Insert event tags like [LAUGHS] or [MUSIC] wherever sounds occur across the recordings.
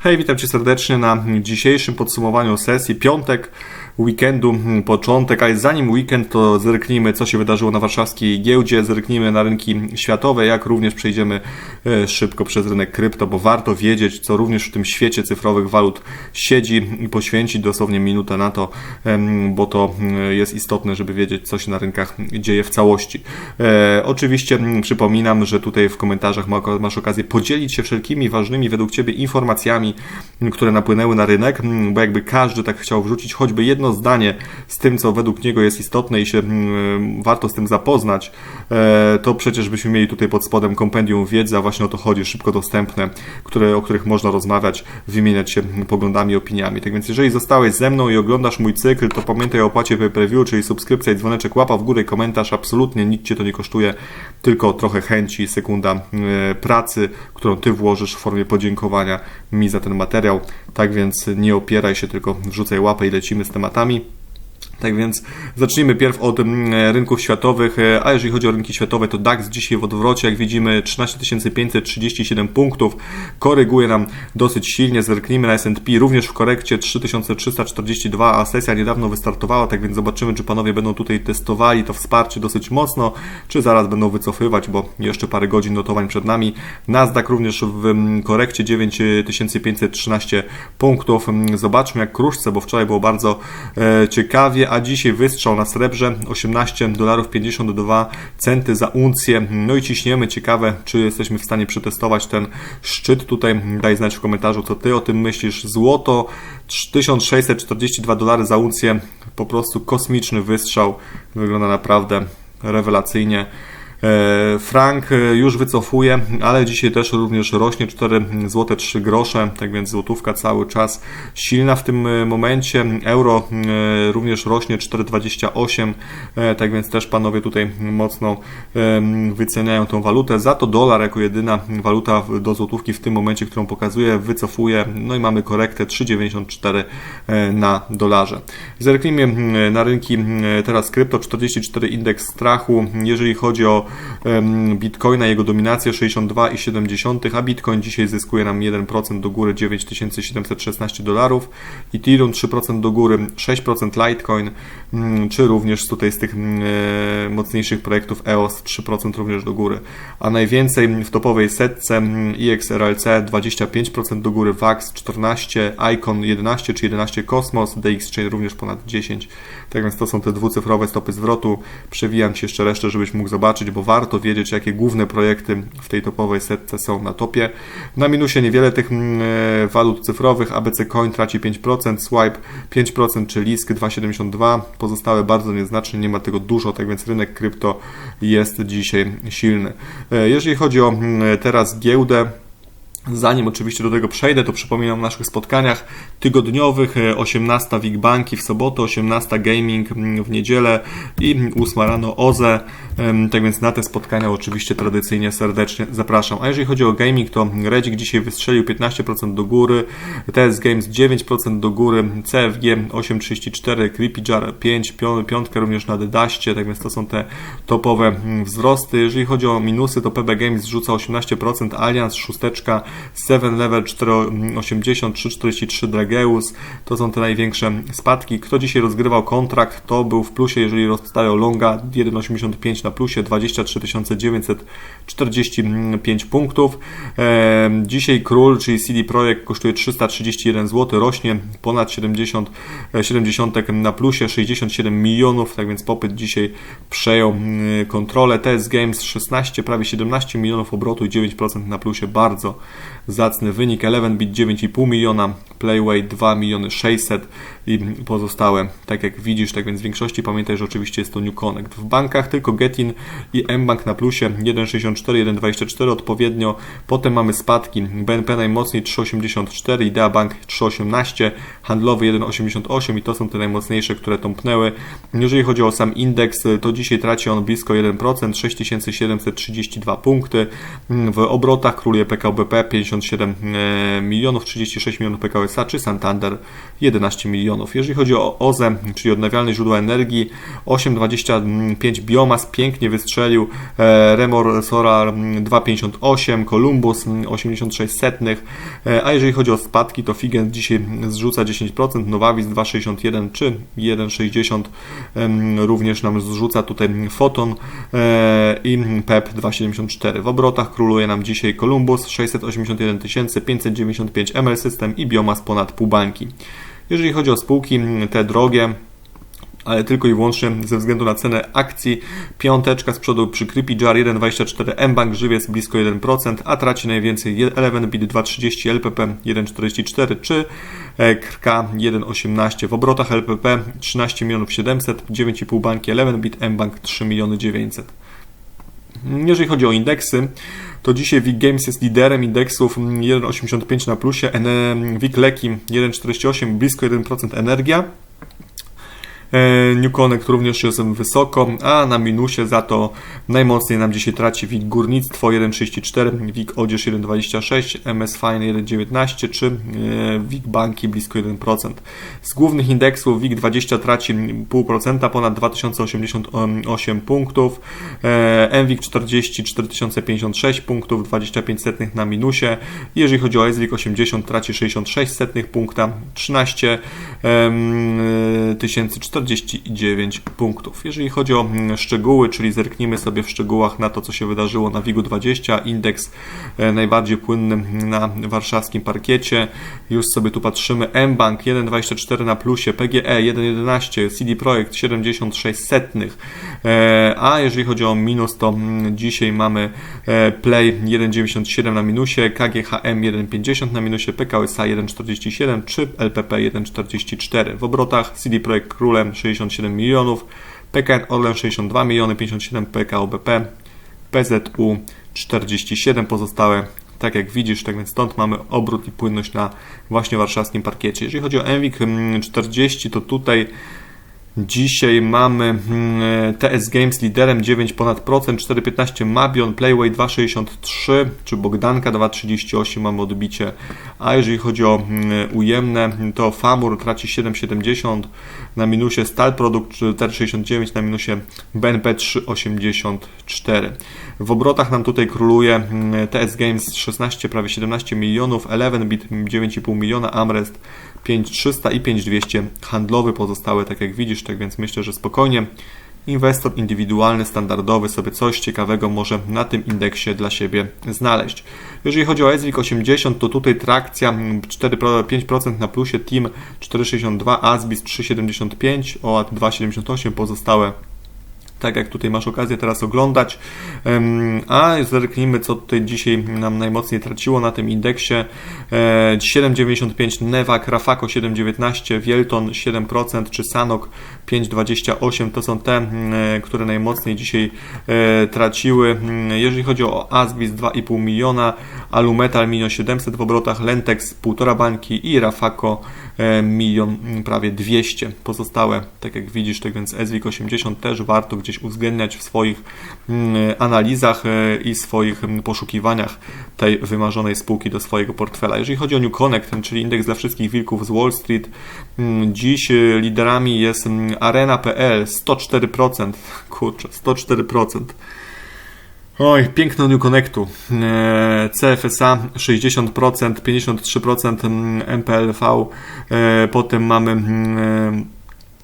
Hej, witam Cię serdecznie na dzisiejszym podsumowaniu sesji. Piątek, weekendu, hmm, początek, ale zanim weekend, to zerknijmy, co się wydarzyło na warszawskiej giełdzie, zerknijmy na rynki światowe, jak również przejdziemy e, szybko przez rynek krypto, bo warto wiedzieć, co również w tym świecie cyfrowych walut siedzi i poświęcić dosłownie minutę na to, bo to mm, jest istotne, żeby wiedzieć, co się na rynkach dzieje w całości. E, oczywiście mm, przypominam, że tutaj w komentarzach ma- masz okazję podzielić się wszelkimi ważnymi według Ciebie informacjami, które napłynęły na rynek, mm, bo jakby każdy tak chciał wrzucić choćby jedno zdanie z tym, co według niego jest istotne i się mm, warto z tym zapoznać, e, to przecież byśmy mieli tutaj pod spodem kompendium wiedzy, a właśnie o to chodzi, szybko dostępne, które, o których można rozmawiać, wymieniać się poglądami, opiniami. Tak więc jeżeli zostałeś ze mną i oglądasz mój cykl, to pamiętaj o opłacie pay-per-view, czyli subskrypcja i dzwoneczek, łapa w górę komentarz, absolutnie nic Cię to nie kosztuje, tylko trochę chęci, sekunda e, pracy, którą Ty włożysz w formie podziękowania mi za ten materiał. Tak więc nie opieraj się, tylko wrzucaj łapę i lecimy z tematami. Tak więc zacznijmy pierw od mm, rynków światowych, e, a jeżeli chodzi o rynki światowe, to DAX dzisiaj w odwrocie, jak widzimy 13 537 punktów, koryguje nam dosyć silnie, zerknijmy na S&P, również w korekcie 3342, a sesja niedawno wystartowała, tak więc zobaczymy, czy panowie będą tutaj testowali to wsparcie dosyć mocno, czy zaraz będą wycofywać, bo jeszcze parę godzin notowań przed nami. Nasdaq również w mm, korekcie 9513 punktów. Mm, Zobaczmy jak kruszce, bo wczoraj było bardzo e, a dzisiaj wystrzał na srebrze 18 dolarów 52 centy za uncję. No i ciśniemy. Ciekawe, czy jesteśmy w stanie przetestować ten szczyt. Tutaj daj znać w komentarzu, co ty o tym myślisz. Złoto 1642 dolary za uncję. Po prostu kosmiczny wystrzał. Wygląda naprawdę rewelacyjnie. E, Frank e, już wycofuje, ale dzisiaj też również rośnie 4 zł 3 grosze, tak więc złotówka cały czas silna w tym e, momencie. Euro również rośnie 4,28, e, tak więc też panowie tutaj mocno wyceniają tą walutę. Za to dolar jako jedyna waluta do złotówki w tym momencie, którą pokazuje, wycofuje. No i mamy korektę 3,94 e, na dolarze. Zerknijmy na rynki teraz krypto, 44 indeks strachu. Jeżeli chodzi o Bitcoina, jego dominację 62,7, a Bitcoin dzisiaj zyskuje nam 1% do góry 9716 dolarów, Ethereum 3% do góry, 6% Litecoin, mm, czy również tutaj z tych mm, e, mocniejszych projektów EOS 3% również do góry, a najwięcej w topowej setce mm, EXRLC 25% do góry, VAX 14, Icon 11 czy 11 Cosmos, DX Chain również ponad 10. Tak więc to są te dwucyfrowe stopy zwrotu. Przewijam Ci jeszcze resztę, żebyś mógł zobaczyć, bo warto wiedzieć, jakie główne projekty w tej topowej setce są na topie. Na minusie niewiele tych mm, e, walut cyfrowych. ABC Coin traci 5%, Swipe 5% czy Lisk 2,72. Pozostałe bardzo nieznacznie, nie ma tego dużo, tak więc rynek krypto jest dzisiaj silny. E, Jeżeli chodzi o mm, teraz giełdę, Zanim oczywiście do tego przejdę, to przypominam o naszych spotkaniach tygodniowych. e, 18 WIG Banki w sobotę, 18 Gaming w niedzielę i 8 rano OZE. Tak więc na te spotkania oczywiście tradycyjnie serdecznie zapraszam. A jeżeli chodzi o gaming, to Redzik dzisiaj wystrzelił 15% do góry, TS Games 9% do góry, CFG 8,34, Creepy Jar 5, pią- piątka również na Dedaście, tak więc to są te topowe mm, wzrosty. Jeżeli chodzi o minusy, to PB Games zrzuca 18%, Allianz szósteczka, 7 Level 4,80, 3,43 Drageus, to są te największe spadki. Kto dzisiaj rozgrywał kontrakt, to był w plusie, jeżeli rozstawiał longa 1,85 na plusie, 23 945 punktów. Dzisiaj król, czyli CD Projekt kosztuje 331 zł, rośnie ponad 70, e, 70 na plusie, 67 milionów, tak więc popyt dzisiaj przejął kontrolę. TS Games 16, prawie 17 milionów obrotu i 9% na plusie, bardzo zacny wynik. 11bit 9,5 miliona, Playway 2 miliony 600 i pozostałe, tak jak widzisz, tak więc w większości pamiętaj, że oczywiście jest to New Connect. W bankach tylko Getin i mBank na plusie 1,64, 1,24 odpowiednio. Potem mamy spadki. BNP najmocniej 3,84, Idea Bank 3,18, handlowy 1,88 i to są te najmocniejsze, które tąpnęły. Jeżeli chodzi o sam indeks, to dzisiaj traci on blisko 1%, 6732 punkty. W obrotach króluje PKBP 57 e, milionów, 36 milionów PKO SA, czy Santander 11 milionów. Jeżeli chodzi o OZE, czyli odnawialne źródła energii, 8,25 biomas pięknie wystrzelił, e, Remor Solar 2,58, Columbus 86 setnych, a jeżeli chodzi o spadki, to Figen dzisiaj zrzuca 10%, Novavis 2,61 czy 1,60 również nam zrzuca tutaj Foton i PEP 2,74. W obrotach króluje nam dzisiaj Columbus 681 595 ML System i biomas ponad pół bańki. Jeżeli chodzi o spółki te drogie, ale tylko i wyłącznie ze względu na cenę akcji. Piąteczka z przodu przy Creepy Jar 1,24, mBank Żywiec blisko 1%, a traci najwięcej Eleven Bit 2,30, LPP 1,44 czy KRK 1,18. W obrotach LPP 13 milionów 700, 9,5 banki Eleven Bit, mBank 3 miliony 900. Jeżeli chodzi o indeksy, to dzisiaj WIG Games jest liderem indeksów 1,85 na plusie, WIG Leki 1,48, blisko 1% energia. E, New Connect również jest wysoko, a na minusie za to najmocniej nam dzisiaj traci WIG Górnictwo 1,34, WIG Odzież 1,26, MS Fine 1,19 czy WIG Banki blisko 1%. Z głównych indeksów WIG 20 traci 0,5%, ponad 2088 punktów, MWIG 40 4056 punktów, 25 setnych na minusie. Jeżeli chodzi o SWIG 80 traci 66 setnych punkta, 13 400 49 punktów. Jeżeli chodzi o mm, szczegóły, czyli zerknijmy sobie w szczegółach na to, co się wydarzyło na WIG-u 20, indeks e, najbardziej płynny na warszawskim parkiecie. Już sobie tu patrzymy. mBank 1,24 na plusie, PGE 1,11, CD Projekt 76 setnych. E, a jeżeli chodzi o minus, to mm, dzisiaj mamy e, Play 1,97 na minusie, KGHM 1,50 na minusie, PKSA 1,47 czy LPP 1,44. W obrotach CD Projekt Królem 67 milionów, PKN Orlen 62 miliony, 57 PKO BP, PZU 47 pozostałe tak jak widzisz, tak więc stąd mamy obrót i płynność na właśnie warszawskim parkiecie. Jeżeli chodzi o Envik 40, to tutaj Dzisiaj mamy mm, TS Games liderem 9 ponad procent, 4,15 Mabion, Playway 2,63 czy Bogdanka 2,38 mamy odbicie. A jeżeli chodzi o mm, ujemne, to Famur traci 7,70 na minusie, Stal Produkt 4,69 na minusie, BNP 3,84. W obrotach nam tutaj króluje mm, TS Games 16, prawie 17 milionów, Eleven Bit 9,5 miliona, Amrest 5300 i 5200 handlowy pozostałe, tak jak widzisz, tak więc myślę, że spokojnie inwestor indywidualny, standardowy sobie coś ciekawego może na tym indeksie dla siebie znaleźć. Jeżeli chodzi o SWIG 80, to tutaj trakcja 4-5% na plusie, Team 4,62, Asbis 3,75, OAT 2,78, pozostałe tak jak tutaj masz okazję teraz oglądać. A zerknijmy, co tutaj dzisiaj nam najmocniej traciło na tym indeksie. 7,95 Nevak, Rafako 7,19, Wielton 7% czy Sanok 5,28 to są te, które najmocniej dzisiaj e, traciły. Jeżeli chodzi o Asbis 2,5 miliona, Alumetal milion 700 w obrotach, Lentex 1,5 bańki i Rafako e, milion prawie 200. Pozostałe, tak jak widzisz, tak więc SWIG 80 też warto gdzieś uwzględniać w swoich mm, analizach e, i swoich mm, poszukiwaniach tej wymarzonej spółki do swojego portfela. Jeżeli chodzi o New Connect, czyli indeks dla wszystkich wilków z Wall Street, mm, dziś e, liderami jest Arena.pl 104%, [LAUGHS] kurczę, 104%. Oj, piękno New Connectu. E, CFSA 60%, 53% MPLV, potem mamy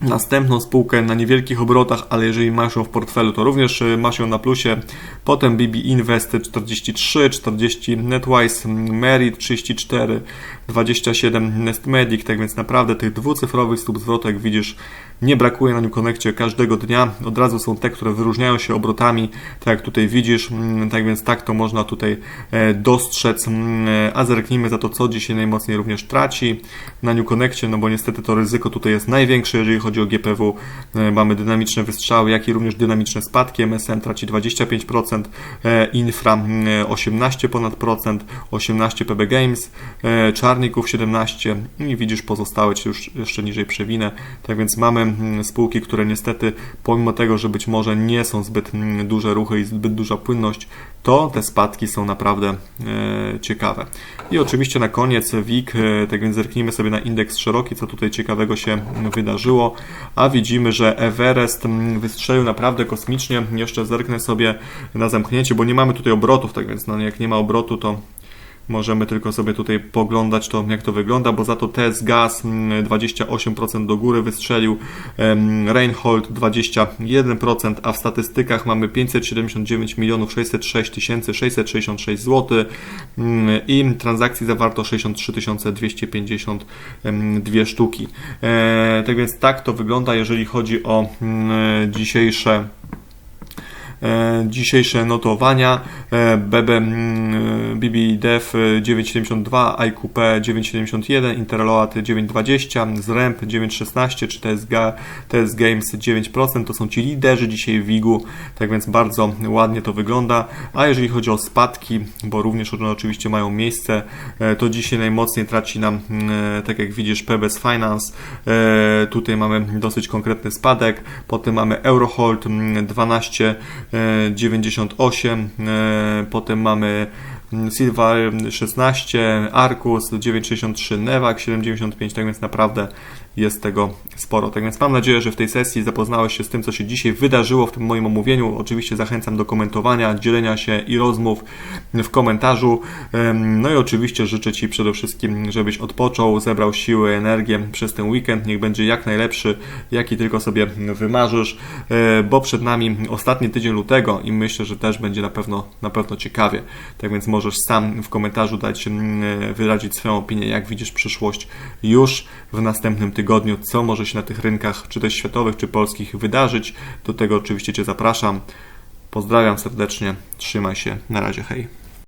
następną spółkę na niewielkich obrotach, ale jeżeli masz ją w portfelu, to również y, masz ją na plusie. Potem BB Invest 43, 40 Netwise, Merit 34, 27 Nest Medic, tak więc naprawdę tych dwucyfrowych stóp zwrotek widzisz nie brakuje na New Connectie każdego dnia. Od razu są te, które wyróżniają się obrotami, tak jak tutaj widzisz, mm, tak więc tak to można tutaj e, dostrzec. Mm, a zerknijmy za to, co dzisiaj najmocniej również traci na New Connectie, no bo niestety to ryzyko tutaj jest największe, jeżeli chodzi o GPW, e, mamy dynamiczne wystrzały, jak i również dynamiczne spadki. MSN traci 25%, e, Infra e, 18 ponad procent, 18 PB Games, e, Czarników 17 i widzisz pozostałe, czy już jeszcze niżej przewinę. Tak więc mamy mm, spółki, które niestety pomimo tego, że być może nie są zbyt mm, duże ruchy i zbyt duża płynność, to te spadki są naprawdę e, ciekawe. I oczywiście na koniec WIG, e, tak więc zerknijmy sobie na indeks szeroki, co tutaj ciekawego się mm, wydarzyło, a widzimy, że Everest wystrzelił naprawdę kosmicznie. Jeszcze zerknę sobie na zamknięcie, bo nie mamy tutaj obrotów, tak więc no, jak nie ma obrotu, to Możemy tylko sobie tutaj poglądać to, jak to wygląda, bo za to TS Gaz mm, 28% do góry wystrzelił, Reinhold 21%, a w statystykach mamy 579 milionów 606 tysięcy 666 zł i transakcji zawarto 63 252 sztuki. E, tak więc tak to wygląda, jeżeli chodzi o mm, dzisiejsze dzisiejsze notowania. E, BB BBDev 972, IQP 971, Interloat 920, Zremp 916 czy TS, Ga- TS Games 9%. To są ci liderzy dzisiaj w WIG-u, tak więc bardzo ładnie to wygląda. A jeżeli chodzi o spadki, bo również one oczywiście mają miejsce, e, to dzisiaj najmocniej traci nam, e, tak jak widzisz, PBS Finance. E, Tutaj mamy dosyć konkretny spadek. Potem mamy Eurohold mm, 12 e, 98, e, potem mamy mm, Silver 16, Arcus 963, Nevak 75, tak więc naprawdę jest tego sporo. Tak więc mam nadzieję, że w tej sesji zapoznałeś się z tym, co się dzisiaj wydarzyło w tym moim omówieniu. Oczywiście zachęcam do komentowania, dzielenia się i rozmów w komentarzu. No i oczywiście życzę Ci przede wszystkim, żebyś odpoczął, zebrał siły, energię przez ten weekend. Niech będzie jak najlepszy, jaki tylko sobie wymarzysz, e, bo przed nami ostatni tydzień lutego i myślę, że też będzie na pewno, na pewno ciekawie. Tak więc możesz sam w komentarzu dać, mm, wyrazić swoją opinię, jak widzisz przyszłość już w następnym tygodniu, co może się na tych rynkach, czy też światowych, czy polskich wydarzyć. Do tego oczywiście Cię zapraszam. Pozdrawiam serdecznie, trzymaj się, na razie, hej.